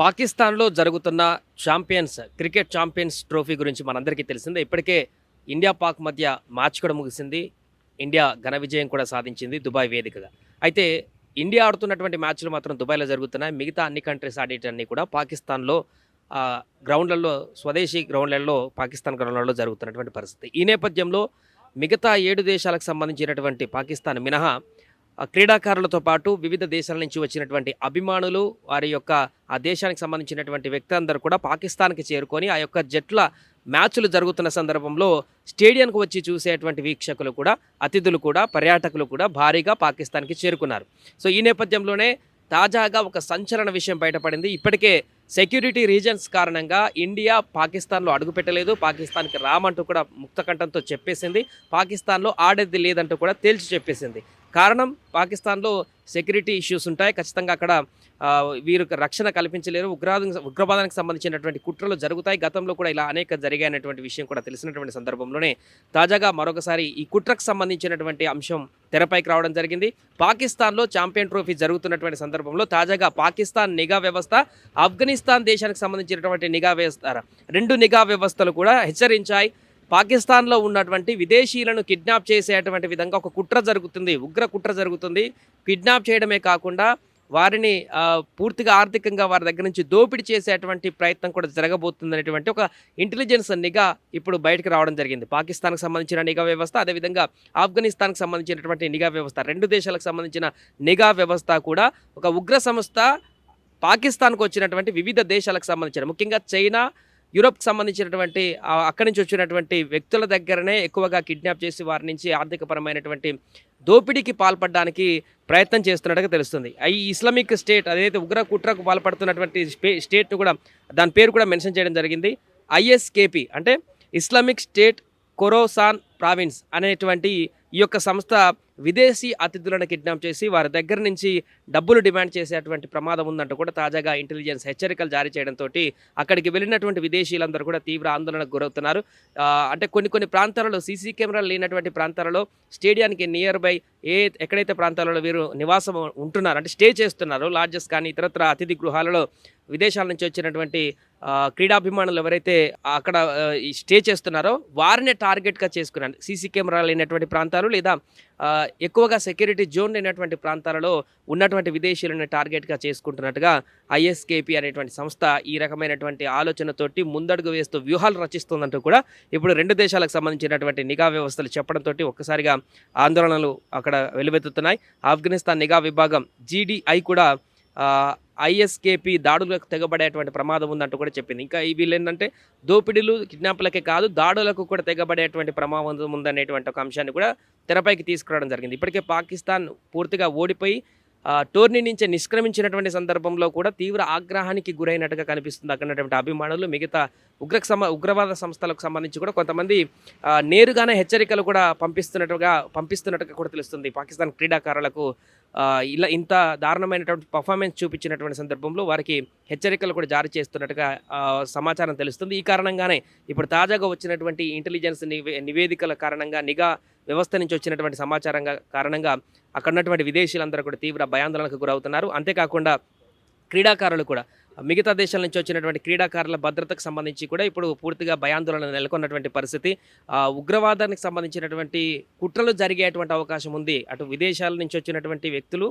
పాకిస్తాన్లో జరుగుతున్న champions cricket champions trophy గురించి మనందరికీ తెలిసిందే. ఇప్పటికే ఇండియా పాక్ మధ్య మ్యాచ్ కూడా ముగిసింది. ఇండియా ఘన విజయం కూడా సాధించింది దుబాయ్ వేదికగా. అయితే ఇండియా ఆడుతున్నటువంటి మ్యాచ్లు మాత్రం దుబాయ్లో జరుగుతున్నాయి. మిగతా అన్ని కంట్రీస్ ఆడేటన్నీ కూడా పాకిస్తాన్లో గ్రౌండ్లలో స్వదేశీ గ్రౌండ్లలో పాకిస్తాన్ గ్రౌండ్లలో జరుగుతున్నటువంటి పరిస్థితి. ఈ నేపథ్యంలో మిగతా ఏడు దేశాలకు సంబంధించినటువంటి పాకిస్తాన్ మినహా క్రీడాకారులతో పాటు వివిధ దేశాల నుంచి వచ్చినటువంటి అభిమానులు వారి యొక్క ఆ దేశానికి సంబంధించినటువంటి వ్యక్తులందరూ కూడా పాకిస్తాన్కి చేరుకొని ఆ యొక్క జట్ల మ్యాచ్లు జరుగుతున్న సందర్భంలో స్టేడియంకు వచ్చి చూసేటువంటి వీక్షకులు కూడా అతిథులు కూడా పర్యాటకులు కూడా భారీగా పాకిస్తాన్కి చేరుకున్నారు. సో ఈ నేపథ్యంలోనే తాజాగా ఒక సంచలన విషయం బయటపడింది. ఇప్పటికే సెక్యూరిటీ రీజన్స్ కారణంగా ఇండియా పాకిస్తాన్లో అడుగుపెట్టలేదు. పాకిస్తాన్కి రామంటూ కూడా ముక్తకంఠంతో చెప్పేసింది. పాకిస్తాన్లో ఆడేది లేదంటూ కూడా తేల్చి చెప్పేసింది. కారణం పాకిస్తాన్లో సెక్యూరిటీ ఇష్యూస్ ఉంటాయి. ఖచ్చితంగా అక్కడ వీరు రక్షణ కల్పించలేరు. ఉగ్రవాదం ఉగ్రవాదానికి సంబంధించినటువంటి కుట్రలు జరుగుతాయి. గతంలో కూడా ఇలా అనేక జరిగాయనటువంటి విషయం కూడా తెలిసినటువంటి సందర్భంలోనే తాజాగా మరొకసారి ఈ కుట్రకు సంబంధించినటువంటి అంశం తెరపైకి రావడం జరిగింది. పాకిస్తాన్లో ఛాంపియన్ ట్రోఫీ జరుగుతున్నటువంటి సందర్భంలో తాజాగా పాకిస్తాన్ నిఘా వ్యవస్థ ఆఫ్ఘనిస్తాన్ దేశానికి సంబంధించినటువంటి నిఘా వ్యవస్థ రెండు నిఘా వ్యవస్థలు కూడా హెచ్చరించాయి. పాకిస్తాన్లో ఉన్నటువంటి విదేశీయులను కిడ్నాప్ చేసేటువంటి విధంగా ఒక కుట్ర జరుగుతుంది ఉగ్ర కుట్ర జరుగుతుంది. కిడ్నాప్ చేయడమే కాకుండా వారిని పూర్తిగా ఆర్థికంగా వారి దగ్గర నుంచి దోపిడీ చేసేటువంటి ప్రయత్నం కూడా జరగబోతుంది అనేటువంటి ఒక ఇంటెలిజెన్స్ నిఘా ఇప్పుడు బయటకు రావడం జరిగింది. పాకిస్తాన్కి సంబంధించిన నిఘా వ్యవస్థ అదేవిధంగా ఆఫ్ఘనిస్తాన్కి సంబంధించినటువంటి నిఘా వ్యవస్థ రెండు దేశాలకు సంబంధించిన నిఘా వ్యవస్థ కూడా ఒక ఉగ్ర సంస్థ పాకిస్తాన్కు వచ్చినటువంటి వివిధ దేశాలకు సంబంధించిన ముఖ్యంగా చైనా యూరోప్కి సంబంధించినటువంటి అక్కడి నుంచి వచ్చినటువంటి వ్యక్తుల దగ్గరనే ఎక్కువగా కిడ్నాప్ చేసి వారి నుంచి ఆర్థికపరమైనటువంటి దోపిడీకి పాల్పడడానికి ప్రయత్నం చేస్తున్నట్టుగా తెలుస్తుంది. ఈ ఇస్లామిక్ స్టేట్ అదైతే ఉగ్ర కుట్రకు పాల్పడుతున్నటువంటి స్పే స్టేట్ను కూడా దాని పేరు కూడా మెన్షన్ చేయడం జరిగింది. ఐఎస్కేపి అంటే ఇస్లామిక్ స్టేట్ కొరోసాన్ ప్రావిన్స్ అనేటువంటి ఈ యొక్క సంస్థ విదేశీ అతిథులను కిడ్నాప్ చేసి వారి దగ్గర నుంచి డబ్బులు డిమాండ్ చేసేటువంటి ప్రమాదం ఉందంటూ కూడా తాజాగా ఇంటెలిజెన్స్ హెచ్చరికలు జారీ చేయడంతో అక్కడికి వెళ్ళినటువంటి విదేశీయులందరూ కూడా తీవ్ర ఆందోళనకు గురవుతున్నారు. అంటే కొన్ని కొన్ని ప్రాంతాలలో సీసీ కెమెరాలు లేనటువంటి ప్రాంతాలలో స్టేడియానికి నియర్ బై ఏ ఎక్కడైతే ప్రాంతాలలో వీరు నివాసం ఉంటున్నారు అంటే స్టే చేస్తున్నారు లాడ్జెస్ కానీ ఇతరత్ర అతిథి గృహాలలో విదేశాల నుంచి వచ్చినటువంటి క్రీడాభిమానులు ఎవరైతే అక్కడ స్టే చేస్తున్నారో వారిని టార్గెట్గా చేసుకున్నారు సీసీ కెమెరాలు లేనటువంటి ప్రాంతాలు లేదా ఎక్కువగా సెక్యూరిటీ జోన్ లేనటువంటి ప్రాంతాలలో ఉన్నటువంటి విదేశీయులను టార్గెట్గా చేసుకుంటున్నట్టుగా ఐఎస్కేపీ అనేటువంటి సంస్థ ఈ రకమైనటువంటి ఆలోచనతోటి ముందడుగు వేస్తూ వ్యూహాలు రచిస్తుందంటూ కూడా ఇప్పుడు రెండు దేశాలకు సంబంధించినటువంటి నిఘా వ్యవస్థలు చెప్పడంతో ఒక్కసారిగా ఆందోళనలు అక్కడ వెలువెత్తుతున్నాయి. ఆఫ్ఘనిస్తాన్ నిఘా విభాగం జీడీఐ కూడా ఐఎస్కేపీ దాడులకు తెగబడేటువంటి ప్రమాదం ఉందంటూ కూడా చెప్పింది. ఇంకా వీళ్ళు ఏంటంటే దోపిడీలు కిడ్నాప్లకే కాదు దాడులకు కూడా తెగబడేటువంటి ప్రమాదం ఉందనేటువంటి ఒక అంశాన్ని కూడా తెరపైకి తీసుకురావడం జరిగింది. ఇప్పటికే పాకిస్తాన్ పూర్తిగా ఓడిపోయి టోర్నీ నుంచి నిష్క్రమించినటువంటి సందర్భంలో కూడా తీవ్ర ఆగ్రహానికి గురైనట్టుగా కనిపిస్తుంది అక్కడ అభిమానులు. మిగతా ఉగ్ర సమ ఉగ్రవాద సంస్థలకు సంబంధించి కూడా కొంతమంది నేరుగానే హెచ్చరికలు కూడా పంపిస్తున్నట్టుగా పంపిస్తున్నట్టుగా కూడా తెలుస్తుంది. పాకిస్తాన్ క్రీడాకారులకు ఇలా ఇంత దారుణమైనటువంటి పర్ఫార్మెన్స్ చూపించినటువంటి సందర్భంలో వారికి హెచ్చరికలు కూడా జారీ చేస్తున్నట్టుగా సమాచారం తెలుస్తుంది. ఈ కారణంగానే ఇప్పుడు తాజాగా వచ్చినటువంటి ఇంటెలిజెన్స్ నివే నివేదికల కారణంగా నిఘా వ్యవస్థ నుంచి వచ్చినటువంటి సమాచారంగా కారణంగా అక్కడ ఉన్నటువంటి విదేశీయులందరూ కూడా తీవ్ర భయాందోళనకు గురవుతున్నారు. అంతేకాకుండా క్రీడాకారులు కూడా మిగతా దేశాల నుంచి వచ్చినటువంటి క్రీడాకారుల భద్రతకు సంబంధించి కూడా ఇప్పుడు పూర్తిగా భయాందోళన నెలకొన్నటువంటి పరిస్థితి. ఉగ్రవాదానికి సంబంధించినటువంటి కుట్రలు జరిగేటువంటి అవకాశం ఉంది. అటు విదేశాల నుంచి వచ్చినటువంటి వ్యక్తులు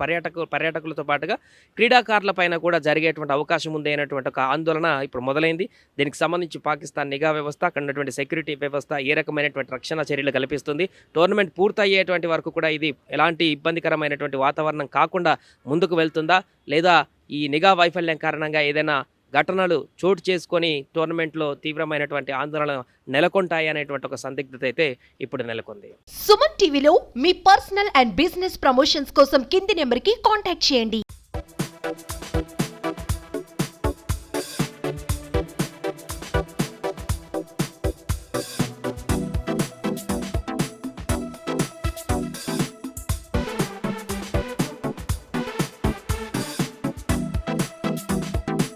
పర్యాటకు పర్యాటకులతో పాటుగా క్రీడాకారుల పైన కూడా జరిగేటువంటి అవకాశం ఉంది అనేటువంటి ఒక ఆందోళన ఇప్పుడు మొదలైంది. దీనికి సంబంధించి పాకిస్తాన్ నిఘా వ్యవస్థ అక్కడ ఉన్నటువంటి సెక్యూరిటీ వ్యవస్థ ఏ రకమైనటువంటి రక్షణ చర్యలు కల్పిస్తుంది. టోర్నమెంట్ పూర్తయ్యేటువంటి వరకు కూడా ఇది ఎలాంటి ఇబ్బందికరమైనటువంటి వాతావరణం కాకుండా ముందుకు వెళ్తుందా? లేదా ఈ నిఘా వైఫల్యం కారణంగా ఏదైనా ఘటనలు చోటు చేసుకొని టోర్నమెంట్లో తీవ్రమైనటువంటి ఆందోళన నెలకొంటాయి అనేటువంటి ఒక సందిగ్ధత అయితే ఇప్పుడు నెలకొంది. సుమన్ టీవీలో మీ పర్సనల్ అండ్ బిజినెస్ ప్రమోషన్స్ కోసం కింది నెంబర్కి కాంటాక్ట్ చేయండి.